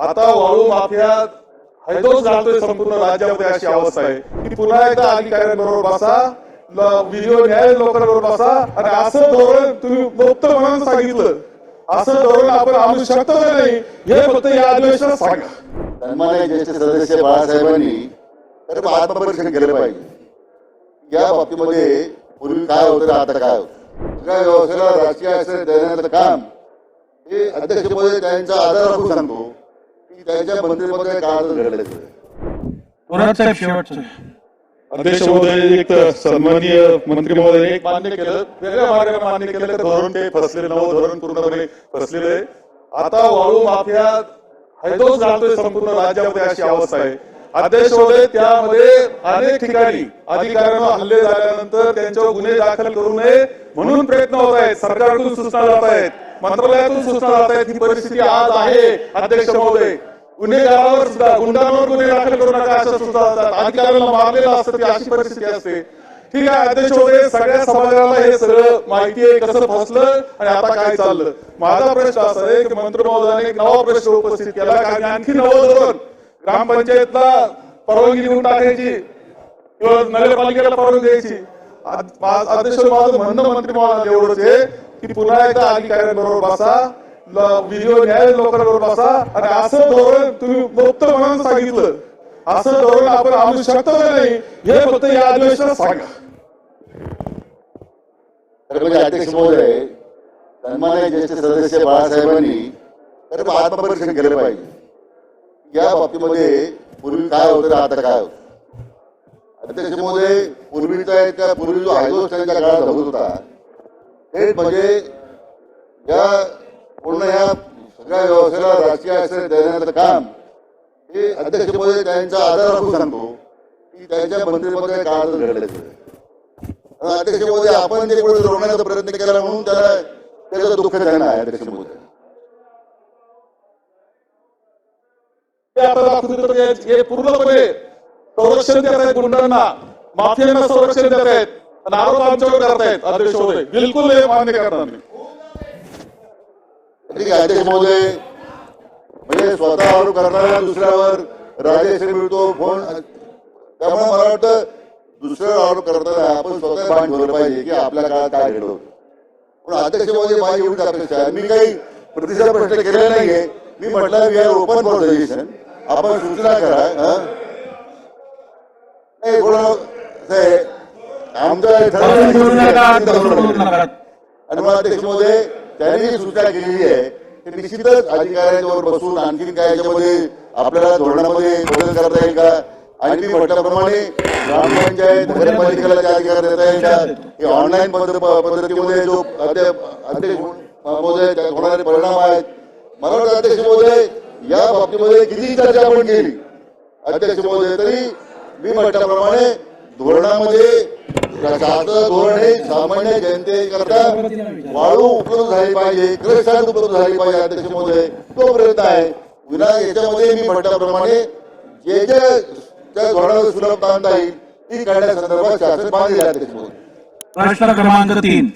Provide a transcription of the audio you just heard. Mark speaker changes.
Speaker 1: आता वाळू माफिया हैदोस घालतोय संपूर्ण राज्यामध्ये अशी अवस्था आहे. की पुन्हा एकदा अधिकाऱ्यांबरोबर बसा. व्हिडिओ न्याय लोकांबरोबर बसा. आणि असं धोरण तुम्ही मुक्त म्हणून सांगितलं. असं धोरण आपण आणू शकतो का नाही हे फक्त या अधिवेशनात सांगा.
Speaker 2: सन्मान्य ज्येष्ठ सदस्य बाळासाहेबांनी तर आत्मपरीक्षण केलं पाहिजे. या बाबतीमध्ये पूर्वी काय होतं आता काय होतं? सगळ्या व्यवसायाला राजकीय आश्रय देण्याचं काम हे अध्यक्षपदी त्यांचा आदर राखून सांगतो. की त्यांच्या मंत्रिपदाच्या काळात घडलं
Speaker 3: थोरात साहेब शेवटचं.
Speaker 1: अध्यक्ष महोदय एक तर सन्माननीय मंत्री महोदय एक मान्य केलं वेगळ्या मार्गाने मान्य केलं तर धोरण ते फसलेलं नवं धोरण पूर्णपणे फसलेलं. आहे आता वाळू माफिया हैदोस घालतोय संपूर्ण राज्यामध्ये अशी अवस्था आहे. अध्यक्ष महोदय त्यामध्ये अनेक ठिकाणी अधिकाऱ्यांवर हल्ले झाल्यानंतर त्यांच्यावर गुन्हे दाखल करू नये म्हणून प्रयत्न होत आहेत. सरकारकडून सूचना जात आहेत. मंत्रालयातून सूचना जात आहेत. ही परिस्थिती आज आहे अध्यक्ष महोदय. गुन्हेगारावर सुद्धा गुंडांवर गुन्हे दाखल करू नका असं सुद्धा जातात अधिकाऱ्यांना मारलेलं असतं ती अशी परिस्थिती असते. ठीक आहे अध्यक्ष होते सगळ्या समाजाला हे सगळं माहिती आहे कसं फसलं आणि आता काय चाललं. माझा प्रश्न असा आहे की मंत्री महोदयाने एक नवा प्रश्न उपस्थित केला कारण आणखी नवं धोरण ग्रामपंचायतला परवानगी देऊन टाकायची किंवा नगरपालिकेला परवानगी द्यायची. अध्यक्ष माझं म्हणणं मंत्री महोदयाला एवढंच आहे की पुन्हा एकदा अधिकाऱ्यांबरोबर बसा व्हिडिओ न्याय लोकांवर बसा आणि असं धोरण तुम्ही मुक्त म्हणून सांगितलं. असं धोरण आपण आणू शकतो का नाही हे फक्त या अधिवेशनात सांगा.
Speaker 2: अध्यक्ष महोदय सन्मान्य ज्येष्ठ सदस्य बाळासाहेबांनी तर आत्मपरीक्षण केलं पाहिजे. या बाबतीमध्ये पूर्वी काय होतं आता काय होतं? अध्यक्ष महोदय पूर्वीचा एक पूर्वी जो हायदोस्टांच्या काळात होत होता थेट म्हणजे या पूर्ण या सगळ्या व्यवस्थेला राजकीय आश्रय देण्याचं काम हे अध्यक्ष महोदय त्यांचा आदर राखून सांगतो. की त्यांच्या मंत्रिपदाच्या काळात घडलं अध्यक्ष आपण जे पुढे रोवण्याचा प्रयत्न केला म्हणून त्याला त्याचं दुःख त्यांना आहे अध्यक्ष महोदय
Speaker 1: आता दाखवते हे- पूर्णपणे संरक्षण देत आहेत गुंडांना. माफियांना संरक्षण देत आहेत. आणि आरोप आमच्यावर करतायत अध्यक्ष बिलकुल हे मान्य करणार नाही.
Speaker 2: ठीक आहे अध्यक्ष महोदय म्हणजे स्वतः आरोप दुसऱ्यावर राजेश मिळतो फोन त्यामुळे मला वाटतं दुसऱ्यावर आरोप करताना आपण स्वतः भान ठेवलं पाहिजे की आपल्या काळात काय घडलं पण अध्यक्ष महोदय माझी एवढीच अपेक्षा आहे मी काही प्रतिसाद प्रश्न केलेला नाहीये मी म्हटलं we are open for suggestion आपण सूचना करा हं? नाही आमचं
Speaker 3: बोलू नका.
Speaker 2: आणि मला अध्यक्ष महोदय त्यांनी जी सूचना केलेली आहे ते निश्चितच अधिकाऱ्यांच्यावर बसून आणखी काय याच्यामध्ये आपल्याला धोरणामध्ये बदल करता येईल का? आणि मी म्हटल्याप्रमाणे ग्रामपंचायत नगरपालिकेला ज्या अधिकार देता येतात हे ऑनलाईन पद्धतीमध्ये जो अध्यक्ष महोदय होणारे परिणाम आहेत. मला वाटतं अध्यक्ष महोदय या बाबतीमध्ये किती चर्चा आपण केली? अध्यक्ष महोदय तरी मी म्हटल्याप्रमाणे धोरणामध्ये शासनाचं धोरण हे सामान्य जनतेकरता वाळू उपलब्ध झाली पाहिजे क्रयस्थान उपलब्ध झाली पाहिजे अध्यक्ष महोदय तो प्रयत्न आहे. विना याच्यामध्ये मी म्हटल्याप्रमाणे जे जे त्या धोरणाला सुलभता आणता येईल ती करण्यासंदर्भात शासन बांधलेलं आहे अध्यक्ष महोदय
Speaker 3: प्रश्न क्रमांक तीन.